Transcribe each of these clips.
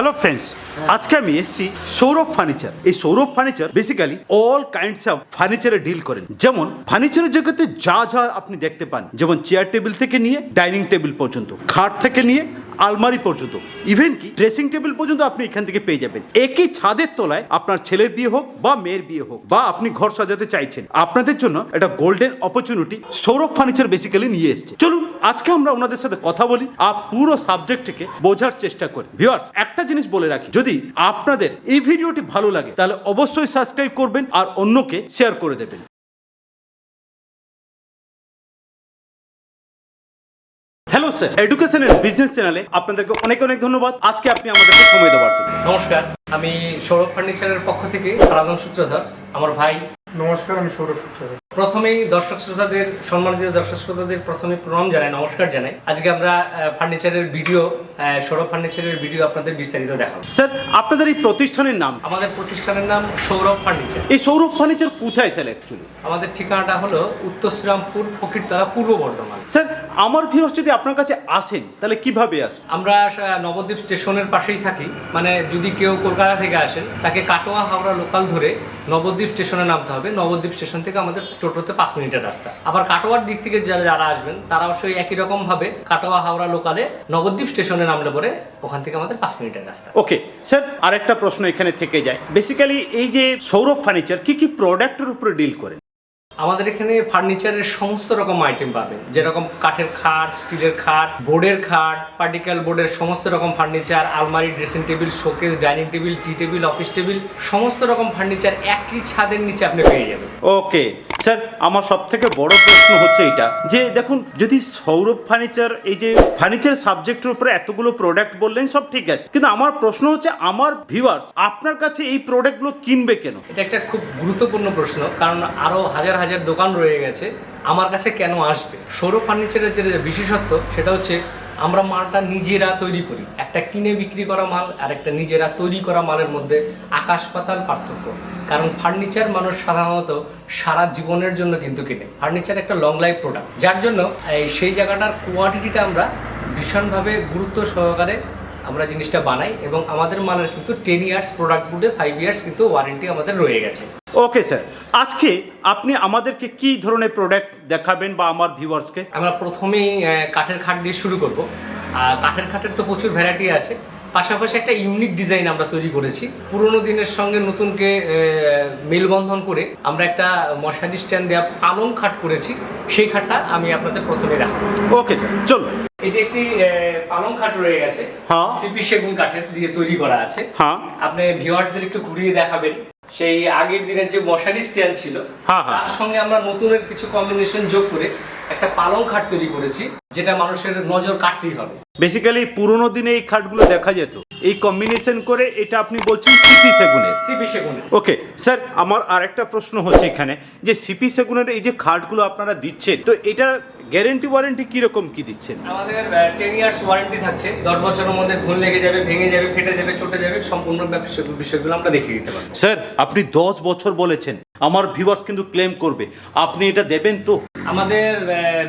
Hello friends আজকে আমি এসেছি সৌরভ ফার্নিচার। এই Sourav furniture basically all kinds of ফার্নিচারে deal করেন। যেমন ফার্নিচারের জগতে যা যা আপনি দেখতে পান, যেমন চেয়ার টেবিল থেকে নিয়ে ডাইনিং টেবিল পর্যন্ত, খাট থেকে নিয়ে আলমারি পর্যন্ত ইভেন কি ড্রেসিং টেবিল পর্যন্ত আপনি এখান থেকে পেয়ে যাবেন। একই ছাদের তলায় আপনার ছেলের বিয়ে হোক বা মেয়ের বিয়ে হোক বা আপনি ঘর সাজাতে চাইছেন, আপনাদের জন্য একটা golden opportunity Sourav furniture basically নিয়ে এসছে। চলুন আজকে আমরা ওনাদের সাথে কথা বলি আর পুরো সাবজেক্টটিকে বোঝার চেষ্টা করি। ভিউয়ার্স, একটা জিনিস বলে রাখি, যদি আপনাদের এই ভিডিওটি ভালো লাগে, তাহলে অবশ্যই সাবস্ক্রাইব করবেন আর অন্যকে শেয়ার করে দেবেন। Hello sir education and business চ্যানেলে আপনাদেরকে অনেক অনেক ধন্যবাদ। আজকে আপনি আমাদেরকে সময় দেওয়ার জন্য। নমস্কার, আমি সৌরভ ফার্নিচারের পক্ষ থেকে সারাধন সূত্রধর, আমার ভাই নমস্কার আমি সৌরভ সূত্রধর প্রথমেই দর্শক শ্রোতাদের সম্মানিত দর্শক শ্রোতাদের প্রথমে প্রণাম জানাই নমস্কার জানাই। আজকে আমরা আহ, ফার্নিচারের ভিডিও সৌরভ ফার্নিচারের ভিডিও আপনাদের বিস্তারিত দেখাবো। স্যার আপনাদের এই প্রতিষ্ঠানের নাম? আমাদের প্রতিষ্ঠানের নাম সৌরভ ফার্নিচার। এই সৌরভ ফার্নিচার কোথায় স্যার অ্যাকচুয়ালি আমাদের ঠিকানাটা হলো উত্তর শ্রীরামপুর ফকিরতলা পূর্ব বর্ধমান। স্যার আমার ভিউয়ার্স যদি আপনার কাছে আসেন তাহলে কীভাবে আসবেন? আমরা নবদ্বীপ স্টেশনের পাশেই থাকি। মানে যদি কেউ কলকাতা থেকে আসেন তাকে কাটোয়া হাওড়া লোকাল ধরে নবদ্বীপ স্টেশনে নামতে হবে। নবদ্বীপ স্টেশন থেকে আমাদের টোটোতে পাঁচ মিনিটের রাস্তা। আবার কাটোয়ার দিক থেকে যারা যারা আসবেন তারাও সেই একই রকম ভাবে কাটোয়া, হাওড়া লোকালে নবদ্বীপ স্টেশনে নামলে পরে ওখান থেকে আমাদের পাঁচ মিনিটের রাস্তা। ওকে স্যার আরেকটা প্রশ্ন এখানে থেকে যায়। বেসিক্যালি এই যে সৌরভ ফার্নিচার কি কি প্রোডাক্টের উপরে ডিল করেন? আমাদের এখানে ফার্নিচারের সমস্ত রকম আইটেম পাবেন। যেরকম কাঠের খাট, স্টিলের খাট, বোর্ডের খাট পার্টিক্যাল বোর্ডের সমস্ত রকম ফার্নিচার, আলমারি dressing table showcase dining table tea table office table সমস্ত রকম ফার্নিচার একই ছাদের নিচে আপনি পেয়ে যাবেন। ওকে স্যার, আমার সব থেকে বড় প্রশ্ন হচ্ছে এটা যে দেখুন, যদি সৌরভ ফার্নিচার, এই যে ফার্নিচার সাবজেক্টের উপরে এতগুলো প্রোডাক্ট বললেন, সব ঠিক আছে। কিন্তু আমার প্রশ্ন হচ্ছে, আমার ভিউয়ার্স আপনার কাছে এই প্রোডাক্টগুলো কিনবে কেন? এটা একটা খুব গুরুত্বপূর্ণ প্রশ্ন, কারণ আরও হাজার হাজার দোকান রয়ে গেছে, আমার কাছে কেন আসবে? সৌরভ ফার্নিচারের যে বিশেষত্ব, সেটা হচ্ছে আমরা মালটা নিজেরা তৈরি করি। একটা কিনে বিক্রি করা মাল আর একটা নিজেরা তৈরি করা মালের মধ্যে আকাশ পাতাল পার্থক্য। কারণ ফার্নিচার মানুষ সাধারণত সারা জীবনের জন্য কিন্তু কিনে। ফার্নিচার একটা লং লাইফ প্রোডাক্ট যার জন্য সেই জায়গাটার কোয়ালিটিটা আমরা ভীষণভাবে গুরুত্ব সহকারে আমরা জিনিসটা বানাই এবং আমাদের মালের কিন্তু টেন ইয়ার্স প্রোডাক্ট বুডে ফাইভ ইয়ার্স কিন্তু ওয়ারেন্টি আমাদের রয়ে গেছে। ওকে স্যার আজকে আপনি আমাদেরকে কি ধরনের প্রোডাক্ট দেখাবেন বা আমার ভিউয়ার্সকে আমরা প্রথমেই কাঠের খাট দিয়ে শুরু করব। কাঠের খাটের তো প্রচুর ভ্যারাইটি আছে। পাশাপাশি একটা ইউনিক ডিজাইন আমরা তৈরি করেছি। পুরোনো দিনের সঙ্গে নতুনকে মেলবন্ধন করে আমরা একটা মশারি স্ট্যান্ড দেওয়া পালং খাট করেছি। সেই খাটটা আমি আপনাদের প্রথমে রাখব ওকে স্যার চলুন। এটি একটি পালং খাট রয়ে গেছে। হ্যাঁ। সিপি সেগুন কাঠের দিয়ে তৈরি করা আছে। হ্যাঁ। আপনি ভিউয়ার্সদের একটু ঘুরিয়ে দেখাবেন। সেই আগের দিনের যে মশারি স্ট্যান্ড ছিল হ্যাঁ, হ্যাঁ। তার সঙ্গে আমরা নতুনের কিছু কম্বিনেশন যোগ করে একটা পালং খাট তৈরি করেছি যেটা মানুষের নজর কাটতেই হবে। বেসিক্যালি পুরোনো দিনে এই খাটগুলো দেখা যেত। এই কম্বিনেশন করে এটা আপনি বলছেন সিপি সেগুনের। সিপি সেগুনের। ওকে স্যার আমার আরেকটা প্রশ্ন হচ্ছে এখানে যে সিপি সেগুনের এই যে খাটগুলো আপনারা দিচ্ছেন তো এটা গ্যারেন্টি ওয়ারেন্টি কীরকম কি দিচ্ছেন? আমাদের টেন ইয়ার্স ওয়ারেন্টি থাকছে। দশ বছরের মধ্যে ঘুণ লেগে যাবে ভেঙে যাবে ফেটে যাবে চটে যাবে সম্পূর্ণ ব্যবসা- বিষয়গুলো আমরা দেখিয়ে দিতে পারব। স্যার আপনি দশ বছর বলেছেন। আমার ভিউয়ার্স কিন্তু ক্লেম করবে। আপনি এটা দেবেন তো? আমাদের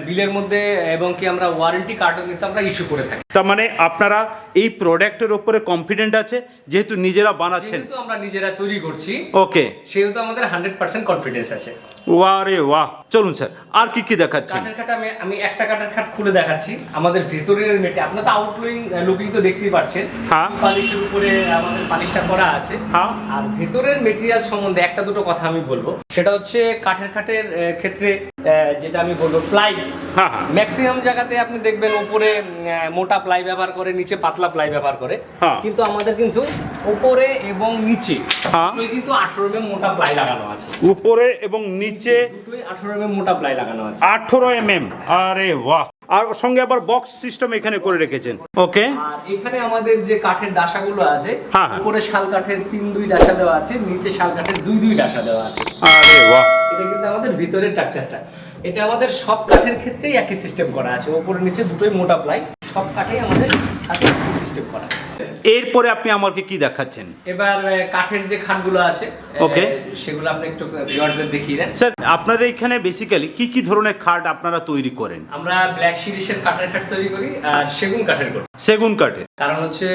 বিলের মধ্যে এবং কি আমরা ওয়ারেন্টি কার্ডও কিন্তু আমরা ইস্যু করে থাকি। তার মানে আপনারা এই প্রোডাক্টের উপরে কনফিডেন্ট আছে যেহেতু নিজেরা বানাচ্ছেন। যেহেতু আমরা নিজেরা তৈরি করছি ওকে সেহেতু আমাদের হান্ড্রেড পার্সেন্ট কনফিডেন্স আছে। ওয়া রে বাহ! চলুন স্যার আর কি কি দেখাচ্ছেন? কাঠের খাট আমি আমি একটা কাটার খাট খুলে দেখাচ্ছি আমাদের ভেতরের মেটে আপনার তো আউটলুইং লুকিং তো দেখতেই পাচ্ছেন হ্যাঁ। পালিশের উপরে আমাদের পালিশটা করা আছে হ্যাঁ। আর ভেতরের মেটেরিয়াল সম্বন্ধে একটা দুটো কথা আমি বলব সেটা হচ্ছে কাঠের খাটের ক্ষেত্রে যেটা আমি বলব প্লাই। হ্যাঁ হ্যাঁ। ম্যাক্সিমাম জায়গাতে আপনি দেখবেন উপরে মোটা প্লাই ব্যবহার করে নিচে পাতলা প্লাই ব্যবহার করে। হ্যাঁ। কিন্তু আমাদের কিন্তু উপরে এবং নিচে হ্যাঁ। কিন্তু আঠারো এম মোটা প্লাই লাগানো আছে। উপরে এবং নিচে দুটোই আঠারো এম মোটা প্লাই লাগানো আছে। আঠারো এম এম আরে বাহ! আর সঙ্গে আবার বক্স সিস্টেম এখানে করে রেখেছেন। ওকে এখানে আমাদের যে কাঠের ডাসাগুলো আছে হ্যাঁ, হ্যাঁ। উপরে শাল কাঠের তিন দুই ডাসা দেওয়া আছে নিচে শাল কাঠের দুই দুই ডাসা দেওয়া আছে। আরে বাহ! এটা কিন্তু আমাদের ভিতরের স্ট্রাকচারটা এটা আমাদের সব কাঠের ক্ষেত্রেই একই সিস্টেম করা আছে। উপরে নিচে দুটোই মোটা প্লাই সব কাঠেই আমাদের কাঠের একই সিস্টেম করা। এরপরে আপনি আমাকে কি দেখাচ্ছেন? এবার কাঠের যে খাটগুলো আছে Okay. সেগুলো আপনি একটু ভিউয়ার্সদের দেখিয়ে দেন। স্যার আপনাদের এখানে বেসিক্যালি কি কি ধরনের খাট আপনারা তৈরি করেন? আমরা ব্ল্যাক সিরিজের কাঠের খাট তৈরি করি আর সেগুন কাঠের করি সেগুন কাঠের। কারণ হচ্ছে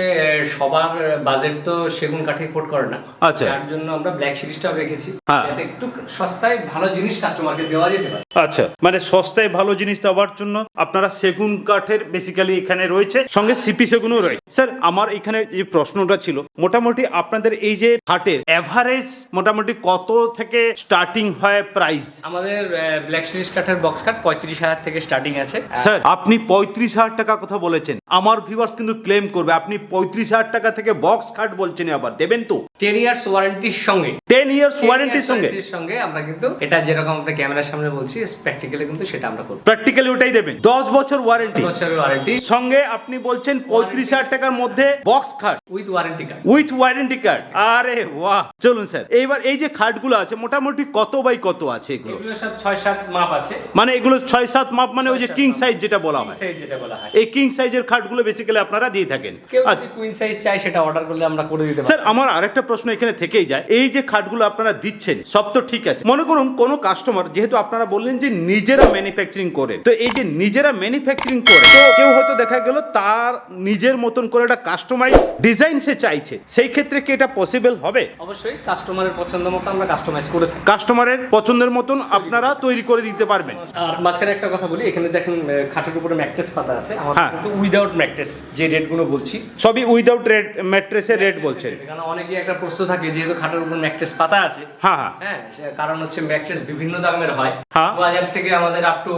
সবার বাজেট তো সেগুন কাঠে কোট করে না। আচ্ছা। তার জন্য আমরা ব্ল্যাক সিরিজটাও রেখেছি। হ্যাঁ। যাতে একটু সস্তায় ভালো জিনিস কাস্টমারকে দেওয়া যেতে পারে। আচ্ছা মানে সস্তায় ভালো জিনিস দেওয়ার জন্য আপনারা সেগুন কাঠের বেসিক্যালি এখানে রয়েছে সঙ্গে সিপি সেগুনও রয়েছে। স্যার আমার এখানে যে প্রশ্নটা ছিল মোটামুটি আপনাদের এই যে হাটের এভারেজ মোটামুটি কত থেকে স্টার্টিং হয় প্রাইস আমাদের ব্ল্যাক সিরিজ কাঠের বক্স কাঠ পঁয়ত্রিশ হাজার থেকে স্টার্টিং আছে। স্যার আপনি পঁয়ত্রিশ হাজার টাকা কথা বলেছেন। আমার ভিউয়ার্স কিন্তু ক্লেম করবে আপনি পঁয়ত্রিশ হাজার টাকা থেকে বক্স খাট বলছেন আবার দেবেন তো? টেন ইয়ার্স ওয়ারেন্টির সঙ্গে। টেন ইয়ার্স ওয়ারেন্টির সঙ্গে। সঙ্গে আমরা কিন্তু এটা যেরকম আমরা ক্যামেরার সামনে বলছি প্র্যাকটিক্যালি কিন্তু সেটা আমরা করব। প্র্যাকটিক্যালি ওটাই দেবেন। দশ বছর ওয়ারেন্টি বছরের ওয়ারেন্টি সঙ্গে আপনি বলছেন পঁয়ত্রিশ হাজার টাকার মধ্যে বক্স খাট with warranty card with warranty card আরে বাহ! চলুন স্যার এইবার এই যে খাটগুলো আছে মোটামুটি কত বাই কত আছে এগুলো? এগুলো সব ছয় সাত মাপ আছে। মানে এগুলো ছয় সাত মাপ মানে ওই যে কিং সাইজ যেটা বলা হয়। সাইজ যেটা বলা হয়। এই কিং সাইজের খাটগুলো বেসিক্যালি আপনারা দিয়ে থাকেন। আচ্ছা। কুইন সাইজ চাই সেটা অর্ডার করলে আমরা করে দিতে পারি স্যার আমার আরেকটা প্রশ্ন এখানে থেকেই যায়। এই যে খাটগুলো আপনারা দিচ্ছেন সব তো ঠিক আছে। মনে করুন কোন কাস্টমার যেহেতু আপনারা বললেন যে নিজেরা ম্যানুফ্যাকচারিং করেন তো এই যে নিজেরা ম্যানুফ্যাকচারিং করে তো কেউ হয়তো দেখা গেল তার নিজের মতন করে একটা কাস্টমাইজ ডিজাইন সে চাইছে। সেই ক্ষেত্রে কি এটা পসিবল হবে? অবশ্যই কাস্টমারের পছন্দ মতো আমরা কাস্টমাইজ করে থাকি। কাস্টমারের পছন্দের মতন আপনারা তৈরি করে দিতে পারবেন। আর মাঝখানে একটা কথা বলি এখানে দেখেন খাটের উপরে ম্যাট্রেস পাতা আছে। হ্যাঁ। আমাদের কিন্তু উইদাউট ম্যাট্রেস যে রেটগুলো বলছি। সবই উইদাউট রেট ম্যাট্রেসের রেট বলছেন। কারণ অনেকে একটা প্রশ্ন থাকে যেহেতু খাটের উপর ম্যাট্রেস পাতা আছে হ্যাঁ হ্যাঁ। হ্যাঁ কারণ হচ্ছে ম্যাট্রেস বিভিন্ন দামের হয়। হ্যাঁ। দু হাজার থেকে আমাদের আপ টু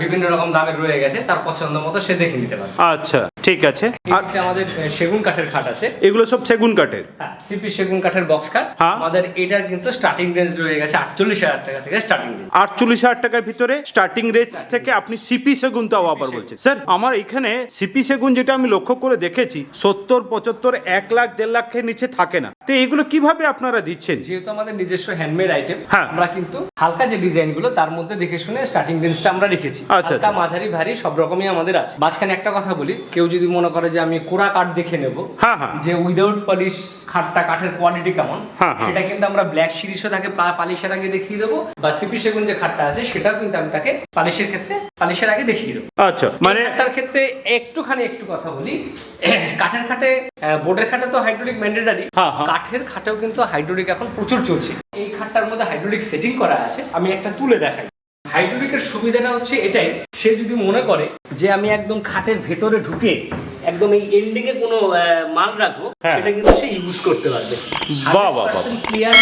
বিভিন্ন রকম দামের রয়ে গেছে তার পছন্দ মতো সে দেখে নিতে পারে আচ্ছা ঠিক আছে। আর আমাদের সেগুন কাঠের খাট আছে। এগুলো সব সেগুন কাঠের? হ্যাঁ সিপি সেগুন কাঠের বক্স কাঠ হ্যাঁ। আমাদের এটার কিন্তু স্টার্টিং রেঞ্জ রয়ে গেছে আটচল্লিশ হাজার টাকা থেকে স্টার্টিং রেঞ্জ আটচল্লিশ হাজার টাকার ভিতরে স্টার্টিং রেট থেকে আপনি সিপি সেগুন তাও আবার বলছেন। স্যার আমার এখানে সিপি সেগুন যেটা আমি লক্ষ্য করে দেখেছি সত্তর পঁচাত্তর এক লাখ দেড় লাখের নিচে থাকে না। তো এগুলো কীভাবে আপনারা দিচ্ছেন? যেহেতু আমাদের নিজস্ব হ্যান্ডমেড আইটেম হ্যাঁ। আমরা কিন্তু হালকা যে ডিজাইনগুলো তার মধ্যে দেখে শুনে স্টার্টিং রেঞ্জটা আমরা রেখেছি আচ্ছা, আচ্ছা। মাঝারি ভারী সব রকমই আমাদের আছে মাঝখানে একটা কথা বলি কেউ যদি মনে করে যে আমি কোরা কাঠ দেখে নেব হ্যাঁ, হ্যাঁ। যে উইদাউট পলিশ খাটটা কাঠের কোয়ালিটি কেমন হ্যাঁ। সেটা কিন্তু আমরা ব্ল্যাক সিরিজও তাকে পালিশের আগে দেখিয়ে দেবো বা সিপি সেগুন যে খাটটা আছে সেটাও কিন্তু আমি তাকে পালিশের ক্ষেত্রে পালিশের আগে দেখিয়ে দেবো আচ্ছা মানে খাটটার ক্ষেত্রে একটুখানি একটু কথা বলি কাঠের খাটে বোর্ডের খাটে তো হাইড্রোলিক ম্যান্ডেটারি। কাঠের খাটেও কিন্তু হাইড্রোলিক এখন প্রচুর চলছে এই খাটটার মধ্যে হাইড্রোলিক সেটিং করা আছে আমি একটা তুলে দেখাই হাইড্রোলিকের সুবিধাটা হচ্ছে এটাই। সে যদি মনে করে যে আমি একদম খাটের ভেতরে ঢুকে একদম এই এন্ডিং এ কোনো মাল রাখব হ্যাঁ। সেটা কিন্তু সে ইউজ করতে পারবে। বাহ, বাহ, ক্লিয়ার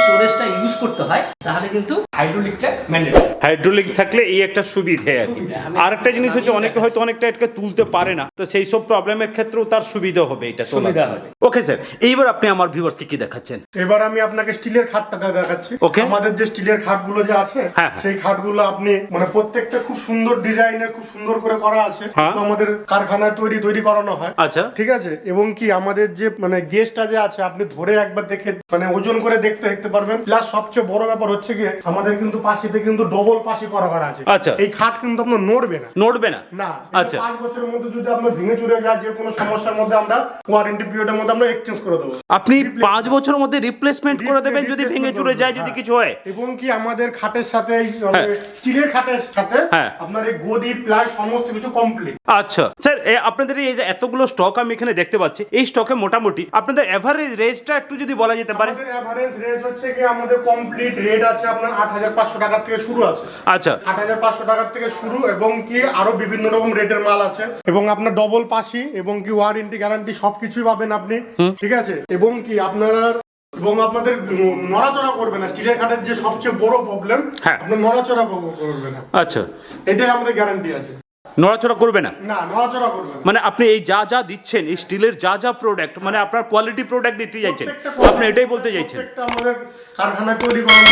স্টোরেজটা ইউজ করতে হয় তাহলে কিন্তু হাইড্রোলিকটা ম্যান্ডেটরি হাইড্রোলিক থাকলে এই একটা সুবিধে আর কি। আর একটা জিনিস হচ্ছে অনেকে হয়তো অনেকটা এটাকে তুলতে পারে না। তো সেই সব প্রবলেমের ক্ষেত্রেও তার সুবিধা হবে এটা সুবিধা হবে। ওকে স্যার এইবার আপনি আমার ভিউয়ার্সকে কি দেখাচ্ছেন? এবার আমি আপনাকে স্টিলের খাটটা দেখাচ্ছি। Okay. আমাদের যে স্টিলের খাটগুলো যে আছে হ্যাঁ, হ্যাঁ। সেই খাটগুলো আপনি মানে প্রত্যেকটা খুব সুন্দর ডিজাইনের খুব সুন্দর করে করা আছে। হ্যাঁ। আমাদের কারখানায় তৈরি তৈরি করানো হয়। আচ্ছা। ঠিক আছে? এবং কি আমাদের যে মানে গেস্টটা যে আছে আপনি ধরে একবার দেখে মানে ওজন করে দেখতে দেখতে পারবেন। প্লাস সবচেয়ে বড় ব্যাপার হচ্ছে কি আমাদের কিন্তু পাশিতে কিন্তু ডবল পাশি করা করা আছে আচ্ছা। এই খাট কিন্তু আপনার নড়বে না নড়বে না না আচ্ছা। পাঁচ বছরের মধ্যে যদি আপনার ভেঙে চুরে যায় যে কোনো সমস্যার মধ্যে আমরা ওয়ারেন্টি পিরিয়ডের মধ্যে আমরা এক্সচেঞ্জ করে দেবো আপনি পাঁচ বছরের মধ্যে রিপ্লেসমেন্ট করে দেবেন যদি ভেঙে চুরে যায় যদি। কিছু হয় এবং কি আমাদের খাটের সাথে এই মানে হ্যাঁ। স্টিলের খাটের সাথে হ্যাঁ। আপনার এই গদি প্লাই সমস্ত কিছু কমপ্লিট আচ্ছা স্যার আপনাদের এই যে এতগুলো স্টক আমি এখানে দেখতে পাচ্ছি এই স্টকে মোটামুটি আপনাদের এভারেজ রেঞ্জটা একটু যদি বলা যেতে পারে আমাদের এভারেজ রেট হচ্ছে কি আমাদের কমপ্লিট রেট আছে আপনার আট হাজার পাঁচশো টাকার থেকে শুরু আছে। আচ্ছা। আট হাজার পাঁচশো টাকার থেকে শুরু এবং কি আরও বিভিন্ন রকম রেটের মাল আছে। এবং আপনার ডবল পাশি এবং কি ওয়ারেন্টি গ্যারান্টি সবকিছুই পাবেন আপনি। ঠিক আছে? এবং কি আপনারা এবং আপনাদের নড়াচড়া করবে না। স্টিলের খাটের যে সবচেয়ে বড় প্রবলেম হ্যাঁ। আপনার নড়াচড়া কর- করবে না। আচ্ছা। এটাই আমাদের গ্যারান্টি আছে। নড়াচড়া করবে না। না নড়াচড়া করবে মানে আপনি এই যা যা দিচ্ছেন এই স্টিলের যা যা প্রোডাক্ট মানে আপনার কোয়ালিটি প্রোডাক্ট দিতে চাইছেন আপনি এটাই বলতে চাইছেন। আমাদের কারখানায় তৈরি মাল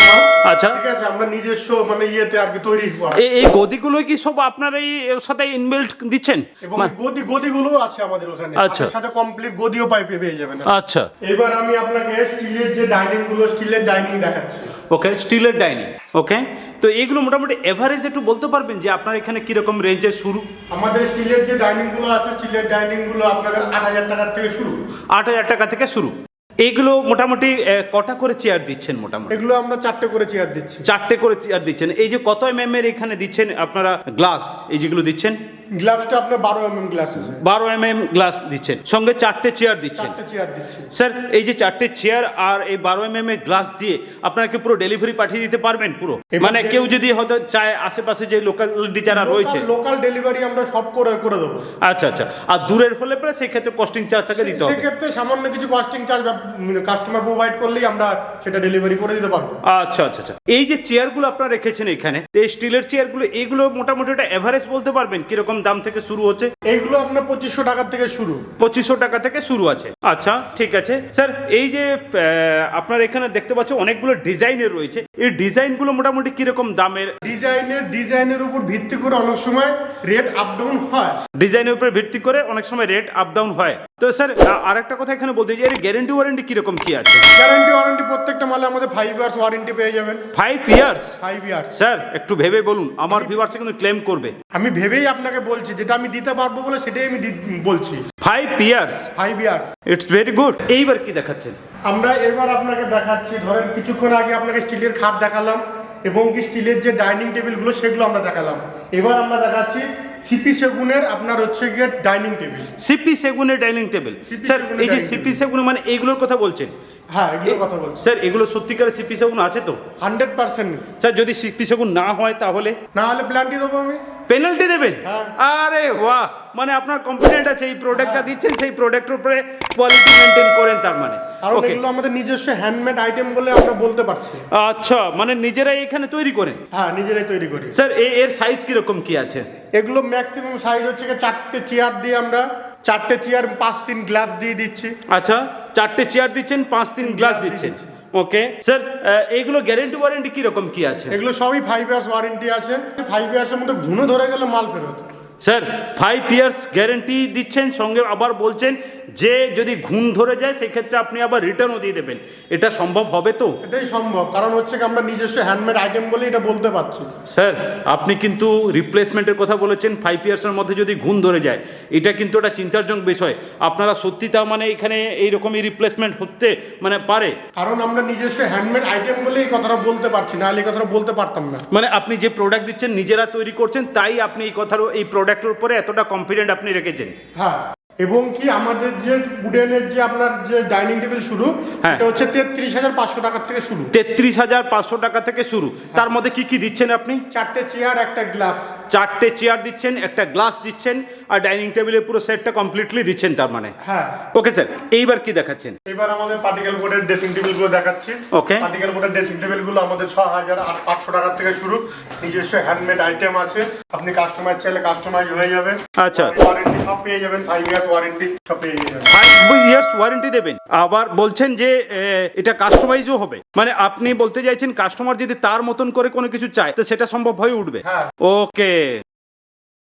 আচ্ছা। ঠিক আছে আমরা নিজস্ব মানে ইয়েতে আর কি তৈরি করা এই এই গদিগুলো কি সব আপনার এই সাথে ইনবিল্ট দিচ্ছেন? এবং গদি গদিগুলো আছে আমাদের ওখানে। আচ্ছা। সাথে কমপ্লিট গদিও পাইপে পেয়ে যাবেন আচ্ছা। এবার আমি আপনাকে স্টিলের যে ডাইনিংগুলো স্টিলের ডাইনিং দেখাচ্ছি। ওকে স্টিলের ডাইনিং ওকে তো এইগুলো মোটামুটি এভারেজ একটু বলতে পারবেন যে আপনার এখানে কীরকম রেঞ্জের শুরু? আমাদের স্টিলের যে ডাইনিংগুলো আছে স্টিলের ডাইনিংগুলো আপনাদের আট হাজার টাকার থেকে শুরু। আট হাজার টাকা থেকে শুরু। এইগুলো মোটামুটি কটা করে চেয়ার দিচ্ছেন মোটামুটি? এগুলো আমরা চারটে করে চেয়ার দিচ্ছি। চারটে করে চেয়ার দিচ্ছেন। এই যে কত এম এর এখানে দিচ্ছেন আপনারা গ্লাস এই যেগুলো দিচ্ছেন? গ্লাভসটা আপনার বারো এম এম গ্লাস বারো এম এম গ্লাস দিচ্ছেন। সঙ্গে চারটে চেয়ার দিচ্ছেন। চেয়ার দিচ্ছি স্যার এই যে চারটে চেয়ার আর এই বারো এম এম এর গ্লাস দিয়ে আপনারা কি পুরো ডেলিভারি পাঠিয়ে দিতে পারবেন পুরো? মানে কেউ যদি হয়তো চায় আশেপাশে যে লোকালিটি যারা রয়েছে। লোকাল ডেলিভারি আমরা সব করে করে দেবো। আচ্ছা আচ্ছা। আর দূরের হলে পরে সেক্ষেত্রে কস্টিং চার্জ টাকা দিতে হবে। সেক্ষেত্রে সামান্য কিছু কস্টিং চার্জ কাস্টমার প্রোভাইড করলেই আমরা সেটা ডেলিভারি করে দিতে পারব। আচ্ছা আচ্ছা আচ্ছা। এই যে চেয়ারগুলো আপনারা রেখেছেন এখানে এই স্টিলের চেয়ারগুলো এইগুলো মোটামুটি একটা এভারেজ বলতে পারবেন? কীরকম দাম থেকে শুরু হচ্ছে। এইগুলো আপনার পঁচিশশো টাকা থেকে শুরু। পঁচিশশো টাকা থেকে শুরু আছে। আচ্ছা ঠিক আছে। স্যার এই যে আপনার এখানে দেখতে পাচ্ছি অনেকগুলো ডিজাইনের রয়েছে। এই ডিজাইনগুলো মোটামুটি কীরকম দামের? ডিজাইনের ডিজাইনের উপর ভিত্তি করে অনেক সময় রেট আপ ডাউন হয়। ডিজাইনের উপর ভিত্তি করে অনেক সময় রেট আপ ডাউন হয়। তো স্যার আর একটা কথা এখানে বলতে চাই এর গ্যারেন্টি ওয়ারেন্টি কীরকম কি আছে? গ্যারেন্টি ওয়ারেন্টি প্রত্যেকটা মালে আমাদের ফাইভ ইয়ার্স ওয়ারেন্টি পেয়ে যাবেন। Five years five years sir একটু ভেবে বলুন আমার ভিউয়ার্সে কিন্তু ক্লেম করবে। আমি ভেবেই আপনাকে বলছি যেটা আমি দিতে পারব বলে সেটাই আমি বলছি। Five years five years it's very good এইবার কি দেখাচ্ছেন? আমরা এবার আপনাকে দেখাচ্ছি ধরেন কিছুক্ষণ আগে আপনাকে স্টিলের খাট দেখালাম। এবং কি স্টিলের যে ডাইনিং টেবিলগুলো সেগুলো আমরা দেখালাম। এবার আমরা দেখাচ্ছি সিপি সেগুনের আপনার হচ্ছে গিয়ে ডাইনিং টেবিল। সিপি সেগুনের ডাইনিং টেবিল। স্যার এই যে সিপি সেগুন মানে এইগুলোর কথা বলছেন। হ্যাঁ এগুলোর কথা বলছি। স্যার এগুলো সত্যিকারের সিপি সেগুন আছে তো? Hundred percent. স্যার যদি সিপি সেগুন না হয় তাহলে? না হলে প্ল্যানটি দেবো আমি। পেনাল্টি দেবেন? হ্যাঁ। আরে বাহ! মানে আপনার কনফিডেন্ট আছে এই প্রোডাক্টটা দিচ্ছেন সেই প্রোডাক্টের উপরে কোয়ালিটি মেনটেন করেন তার মানে। কারণ এগুলো আমাদের নিজস্ব হ্যান্ডমেড আইটেম বলে আমরা বলতে পারছি। আচ্ছা মানে নিজেরাই এখানে তৈরি করেন? হ্যাঁ নিজেরাই তৈরি করি। স্যার এর সাইজ কীরকম কি আছে? এগুলো ম্যাক্সিমাম সাইজ হচ্ছে চারটে চেয়ার দিয়ে আমরা চারটে চেয়ার পাঁচ তিন গ্লাস দিয়ে দিচ্ছি। আচ্ছা। চারটে চেয়ার দিচ্ছেন, পাঁচ তিন গ্লাস দিচ্ছেন। ওকে স্যার এগুলো গ্যারেন্টি ওয়ারেন্টি কীরকম কি আছে? এগুলো সবই ফাইভ ইয়ার্স ওয়ারেন্টি আছে। ফাইভ ইয়ার্সের মধ্যে ঘুনো ধরে গেলে মাল ফেরত। স্যার ফাইভ ইয়ার্স গ্যারেন্টি দিচ্ছেন সঙ্গে আবার বলছেন যে যদি ঘুম ধরে যায় সেক্ষেত্রে আপনি আবার রিটার্নও দিয়ে দেবেন। এটা সম্ভব হবে তো? এটাই সম্ভব কারণ হচ্ছে কি আমরা নিজস্ব হ্যান্ডমেড আইটেম বলে এটা বলতে পারছি। স্যার আপনি কিন্তু রিপ্লেসমেন্টের কথা বলেছেন ফাইভ ইয়ার্সের মধ্যে যদি ঘুম ধরে যায় এটা কিন্তু একটা চিন্তারজনক বিষয়। আপনারা সত্যি তা মানে এখানে এইরকমই রিপ্লেসমেন্ট হতে মানে পারে? কারণ আমরা নিজস্ব হ্যান্ডমেড আইটেম বলে এই কথাটা বলতে পারছি না এই কথাটা বলতে পারতাম না। মানে আপনি যে প্রোডাক্ট দিচ্ছেন নিজেরা তৈরি করছেন তাই আপনি এই কথার এই প্রোডাক্টের উপরে এতটা কনফিডেন্ট আপনি রেখেছেন। হ্যাঁ। এবং কি আমাদের যে উডেনের যে আপনার যে ডাইনিং টেবিল শুরু হ্যাঁ। এটা হচ্ছে তেত্রিশ হাজার পাঁচশো টাকার থেকে শুরু। তেত্রিশ হাজার পাঁচশো টাকা থেকে শুরু। তার মধ্যে কি কি দিচ্ছেন আপনি? চারটে চেয়ার একটা গ্লাস চারটে চেয়ার দিচ্ছেন একটা গ্লাস দিচ্ছেন আর ডাইনিং টেবিলের পুরো সেটটা কমপ্লিটলি দিচ্ছেন তার মানে। হ্যাঁ। ওকে স্যার এইবার কি দেখাচ্ছেন? এবার আমাদের পার্টিকেল বোর্ডের ড্রেসিং টেবিলগুলো দেখাচ্ছি। Okay. পার্টিকেল বোর্ডের ড্রেসিং টেবিলগুলো আমাদের ছ হাজার আটশো টাকার থেকে শুরু। নিজস্ব হ্যান্ডমেড আইটেম আছে। আপনি কাস্টমাইজ চাইলে কাস্টমাইজ হয়ে যাবে। আচ্ছা। ওয়ারেন্টি সব পেয়ে যাবেন five years warranty five years দেবেন। আবার বলছেন যে এটা কাস্টমাইজও হবে। মানে আপনি বলতে চাইছেন কাস্টমার যদি তার মতন করে কোনো কিছু চায় তো সেটা সম্ভব হয়ে উঠবে। হ্যাঁ। ওকে